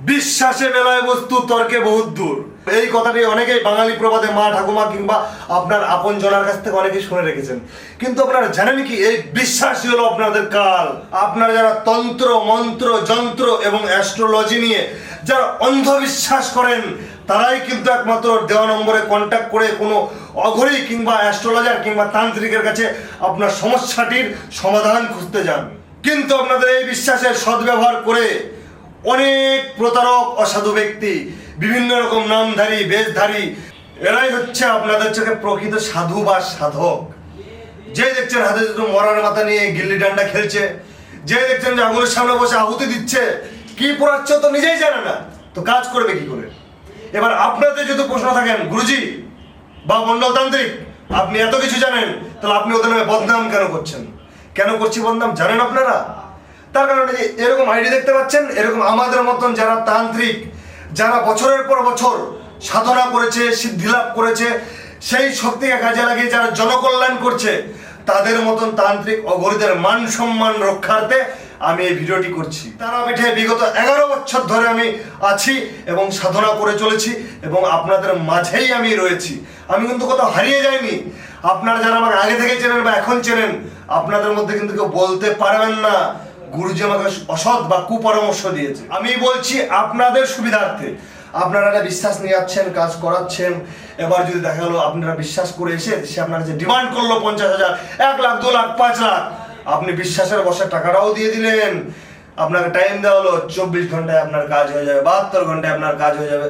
বিশ্বাসে বেলায় বস্তু, তর্কে বহুত দূর। এই কথাটি অনেকেই বাঙালি প্রবাদে মা, ঠাকুমা কিংবা আপনার আপন জনার কাছ থেকে অনেকেই শুনে রেখেছেন। কিন্তু আপনারা জানেন কি, এই বিশ্বাসই হলো আপনাদের কাল। আপনারা যারা তন্ত্র, মন্ত্র, যন্ত্র এবং অ্যাস্ট্রোলজি নিয়ে যারা অন্ধবিশ্বাস করেন, তারাই কিন্তু একমাত্র দেওয়া নম্বরে কন্ট্যাক্ট করে কোনো অঘরী কিংবা অ্যাস্ট্রোলজার কিংবা তান্ত্রিকের কাছে আপনার সমস্যাটির সমাধান খুঁজতে যান। কিন্তু আপনাদের এই বিশ্বাসের সদ্ব্যবহার করে অনেক প্রতারক, অসাধু ব্যক্তি, বিভিন্ন রকম নামধারী, বেশধারী, এরাই হচ্ছে আপনাদের চোখে প্রকৃত সাধু বা সাধক। যে দেখছেন হাতে দুটো মরার মাথা নিয়ে গিল্লি ডান্ডা খেলছে, যে দেখছেন যে আঙুলের সামনে বসে আহুতি দিচ্ছে, কি পড়াচ্ছে তো নিজেই জানে না, তো কাজ করবে কি করে? এবার আপনাদের যদি প্রশ্ন থাকেন, গুরুজি বা মন্ডলতান্ত্রিক, আপনি এত কিছু জানেন, তাহলে আপনি ওদের নামে বদনাম কেন করছেন? কেন করছি বদনাম, জানেন আপনারা? তার কারণে যে এরকম আইডি দেখতে পাচ্ছেন, এরকম আমাদের মতন যারা তান্ত্রিক, যারা বছরের পর বছর সাধনা করেছে সিদ্ধিলাভ করেছে, সেই শক্তিকে কাজে লাগিয়ে যারা জনকল্যাণ করছে, তাদের মতন তান্ত্রিক অগরিদের মান সম্মান রক্ষার্থে আমি এই ভিডিওটি করছি। তারা পিঠে বিগত এগারো বছর ধরে আমি আছি এবং সাধনা করে চলেছি এবং আপনাদের মাঝেই আমি রয়েছি। আমি কিন্তু কোথাও হারিয়ে যাইনি। আপনারা যারা আমাকে আগে থেকে চেনেন বা এখন চেনেন, আপনাদের মধ্যে কিন্তু কেউ বলতে পারবেন না। গুরুজি আমাকে অসৎ বা কুপরামর্শ দিয়েছে, আমি বলছি আপনাদের সুবিধার্থে। আপনারা একটা বিশ্বাস নিয়ে যাচ্ছেন, কাজ করাচ্ছেন, এবার যদি দেখা গেলো আপনারা বিশ্বাস করে এসে সে আপনার যে ডিমান্ড করল পঞ্চাশ হাজার, এক লাখ, দু লাখ, পাঁচ লাখ, আপনি বিশ্বাসের বসে টাকাটাও দিয়ে দিলেন। আপনাকে টাইম দেওয়া হলো, চব্বিশ ঘন্টায় আপনার কাজ হয়ে যাবে, বাহাত্তর ঘন্টায় আপনার কাজ হয়ে যাবে।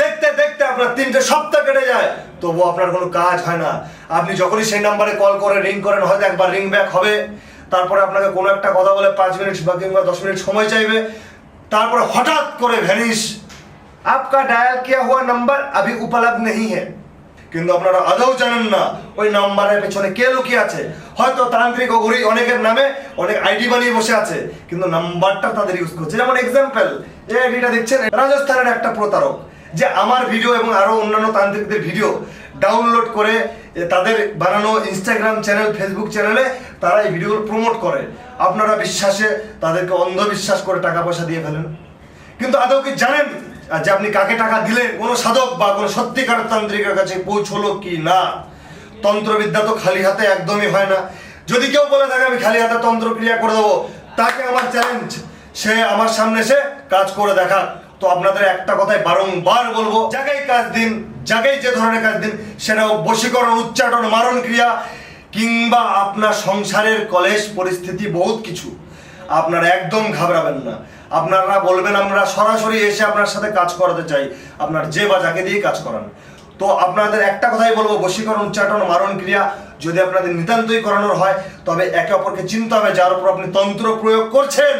দেখতে দেখতে আপনার তিনটে সপ্তাহ কেটে যায় তবু আপনার কোনো কাজ হয় না। আপনি যখনই সেই নাম্বারে কল করে রিং করেন, হয়তো একবার রিং ব্যাক হবে। তারপরে আপনাকে কোনো একটা কথা বলে পাঁচ মিনিট বা কিংবা দশ মিনিট সময় চাইবে। তারপরে হঠাৎ করে ভ্যানিশ। আপকা ডায়াল কিয়া হওয়া নাম্বার আমি উপলব্ধ নেই হ্যাঁ কিন্তু আপনারা আদৌ জানেন না ওই নাম্বারের পেছনে কে লুকিয়ে আছে। হয়তো তান্ত্রিক অঘরি অনেকের নামে অনেক আইডি বানিয়ে বসে আছে কিন্তু নাম্বারটা তাদের ইউজ করছে। যেমন এক্সাম্পল এই আইডিটা দেখছেন রাজস্থানের একটা প্রতারক। যে আমার ভিডিও এবং আরও অন্যান্য তান্ত্রিকদের ভিডিও ডাউনলোড করে তাদের বানানো ইনস্টাগ্রাম চ্যানেল ফেসবুক চ্যানেলে তারা এই ভিডিওগুলো প্রমোট করে। আপনারা বিশ্বাসে তাদেরকে অন্ধবিশ্বাস করে টাকা পয়সা দিয়ে ফেলেন। কিন্তু আদৌ কি জানেন যে আপনি কাকে টাকা দিলেন কোনো সাধক বা কোনো সত্যিকার তান্ত্রিকের কাছে পৌঁছলো কি না? তন্ত্রবিদ্যা তো খালি হাতে একদমই হয় না। যদি কেউ বলে থাকে, আমি খালি হাতে তন্ত্র ক্রিয়া করে দেবো, তাকে আমার চ্যালেঞ্জ সে আমার সামনে এসে কাজ করে দেখা তো আপনাদের একটা কথাই বারংবার বলব জায়গায় কাজ দিন জায়গায় যে ধরনের কাজ দিন সেটা হোক বশীকরণ উচ্চাটন মারণ ক্রিয়া, কিংবা আপনার সংসারের কলেজ পরিস্থিতি বহুত কিছু। আপনারা একদম ঘাবড়াবেন না। আপনারা বলবেন, আমরা সরাসরি এসে আপনার সাথে কাজ করাতে চাই। আপনার যে বা যাকে দিয়ে কাজ করান। তো আপনাদের একটা কথাই বলব, বশীকরণ উচ্চাটন মারণ ক্রিয়া যদি আপনাদের নিতান্তই করানোর হয়, তবে একে অপরকে চিনতে হবে, যার উপর আপনি তন্ত্র প্রয়োগ করছেন।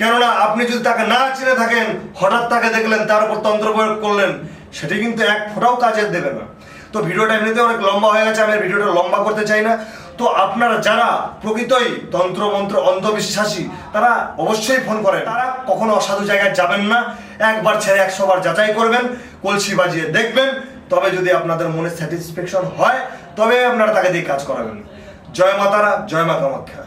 কেননা আপনি যদি তাকে না চিনে থাকেন, হঠাৎ তাকে দেখলেন, তার উপর তন্ত্র প্রয়োগ করলেন, সেটি কিন্তু এক ফোঁটাও কাজের দেবে না। তো ভিডিওটা এমনিতে অনেক লম্বা হয়ে গেছে, আমি ভিডিওটা লম্বা করতে চাই না। তো আপনারা যারা প্রকৃতই তন্ত্র মন্ত্র অন্ধবিশ্বাসী, তারা অবশ্যই ফোন করেন। তারা কখনো অসাধু জায়গায় যাবেন না। একবার ছেড়ে একশো বার যাচাই করবেন, কলসি বাজিয়ে দেখবেন। তবে যদি আপনাদের মনে স্যাটিসফ্যাকশন হয়, তবে আপনারা তাকে দিয়ে কাজ করাবেন। জয় মাতারা, জয় মা কামাখ্যা।